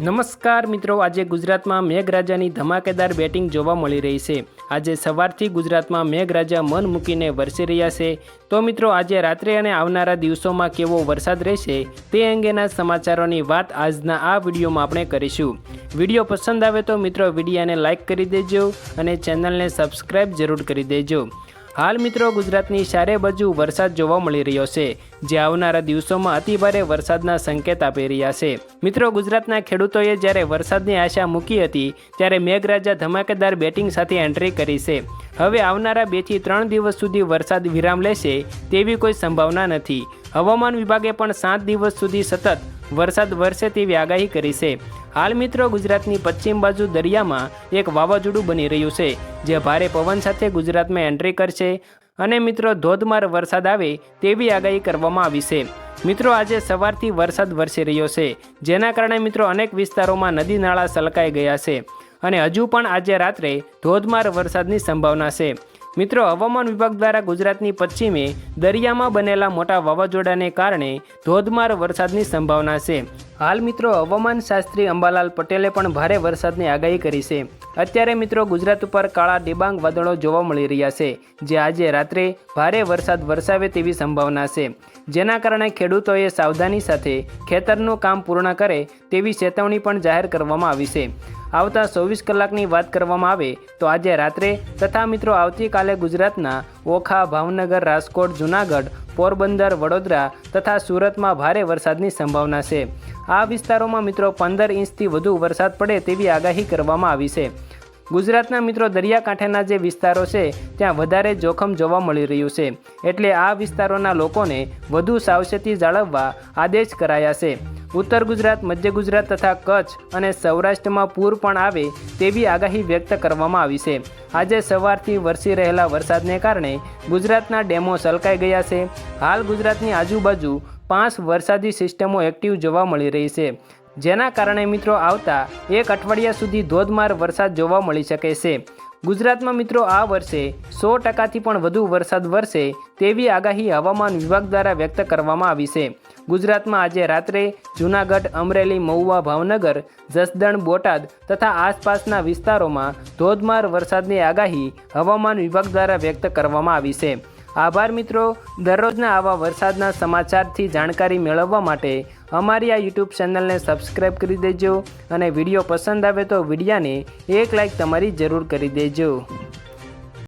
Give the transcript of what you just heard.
નમસ્કાર મિત્રો, આજે ગુજરાતમાં મેઘરાજાની ધમાકેદાર બેટિંગ જોવા મળી રહી છે. આજે સવારથી ગુજરાતમાં મેઘરાજા મન મૂકીને વરસી રહ્યા છે. તો મિત્રો, આજે રાત્રે અને આવનારા દિવસોમાં કેવો વરસાદ રહેશે તે અંગેના સમાચારોની વાત આજના આ વિડીયોમાં આપણે કરીશું. વીડિયો પસંદ આવે તો મિત્રો, વિડીયાને લાઇક કરી દેજો અને ચેનલને સબસ્ક્રાઈબ જરૂર કરી દેજો. હાલ મિત્રો ગુજરાતની ચારે બાજુ વરસાદ જોવા મળી રહ્યો છે, જે આવનારા દિવસોમાં અતિભારે વરસાદના સંકેત આપી રહ્યા છે. મિત્રો ગુજરાતના ખેડૂતોએ જ્યારે વરસાદની આશા મૂકી હતી, ત્યારે મેઘરાજા ધમાકેદાર બેટિંગ સાથે એન્ટ્રી કરી છે. હવે આવનારા બેથી ત્રણ દિવસ સુધી વરસાદ વિરામ લેશે તેવી કોઈ સંભાવના નથી. હવામાન વિભાગે પણ સાત દિવસ સુધી સતત વરસાદ વરસે તેવી આગાહી કરી છે. હાલ મિત્રો ગુજરાતની પશ્ચિમ બાજુ દરિયામાં એક વાવાઝોડું બની રહ્યું છે, જે ભારે પવન સાથે ગુજરાતમાં એન્ટ્રી કરશે અને મિત્રો ધોધમાર વરસાદ આવે તેવી આગાહી કરવામાં આવી છે. મિત્રો આજે સવારથી વરસાદ વરસી રહ્યો છે, જેના કારણે મિત્રો અનેક વિસ્તારોમાં નદી નાળા સલકાઈ ગયા છે અને હજુ પણ આજે રાત્રે ધોધમાર વરસાદની સંભાવના છે. મિત્રો, હવામાન વિભાગ દ્વારા ગુજરાતની પશ્ચિમે દરિયામાં બનેલા મોટા વાવાઝોડાને કારણે ધોધમાર વરસાદની સંભાવના છે. હાલ મિત્રો, હવામાન શાસ્ત્રી અંબાલાલ પટેલે પણ ભારે વરસાદની આગાહી કરી છે. અત્યારે મિત્રો, ગુજરાત ઉપર કાળા ડિબાંગ વાદળો જોવા મળી રહ્યા છે, જે આજે રાત્રે ભારે વરસાદ વરસાવે તેવી સંભાવના છે. જેના કારણે ખેડૂતોએ સાવધાની સાથે ખેતરનું કામ પૂર્ણ કરે તેવી ચેતવણી પણ જાહેર કરવામાં આવી છે. આવતા ચોવીસ કલાકની વાત કરવામાં આવે તો આજે રાત્રે તથા મિત્રો આવતીકાલે ગુજરાતના ઓખા, ભાવનગર, રાજકોટ, જૂનાગઢ, પોરબંદર, વડોદરા તથા સુરતમાં ભારે વરસાદની સંભાવના છે. આ વિસ્તારોમાં મિત્રો પંદર ઇંચથી વધુ વરસાદ પડે તેવી આગાહી કરવામાં આવી છે. ગુજરાતના મિત્રો દરિયાકાંઠેના જે વિસ્તારો છે, ત્યાં વધારે જોખમ જોવા મળી રહ્યું છે. એટલે આ વિસ્તારોના લોકોને વધુ સાવચેતી જાળવવા આદેશ કરાયા છે. ઉત્તર ગુજરાત, મધ્ય ગુજરાત તથા કચ્છ અને સૌરાષ્ટ્રમાં પૂર પણ આવે તેવી આગાહી વ્યક્ત કરવામાં આવી છે. આજે સવારથી વરસી રહેલા વરસાદને કારણે ગુજરાતના ડેમો સલકાઈ ગયા છે. હાલ ગુજરાતની આજુબાજુ પાંચ વરસાદી સિસ્ટમો એક્ટિવ જોવા મળી રહી છે. જેના કારણે મિત્રો આવતા એક અઠવાડિયા સુધી ધોધમાર વરસાદ જોવા મળી શકે છે. ગુજરાતમાં મિત્રો આ વર્ષે સો ટકાથી પણ વધુ વરસાદ વરસે તેવી આગાહી હવામાન વિભાગ દ્વારા વ્યક્ત કરવામાં આવી છે. ગુજરાતમાં આજે રાત્રે જૂનાગઢ, અમરેલી, મહુવા, ભાવનગર, જસદણ, બોટાદ તથા આસપાસના વિસ્તારોમાં ધોધમાર વરસાદની આગાહી હવામાન વિભાગ દ્વારા વ્યક્ત કરવામાં આવી છે. આભાર મિત્રો, દરરોજના આવા વરસાદના સમાચારથી જાણકારી મેળવવા માટે અમારી આ યુટ્યુબ ચેનલને સબસ્ક્રાઈબ કરી દેજો અને વીડિયો પસંદ આવે તો વિડીયાને એક લાઈક તમારી જરૂર કરી દેજો.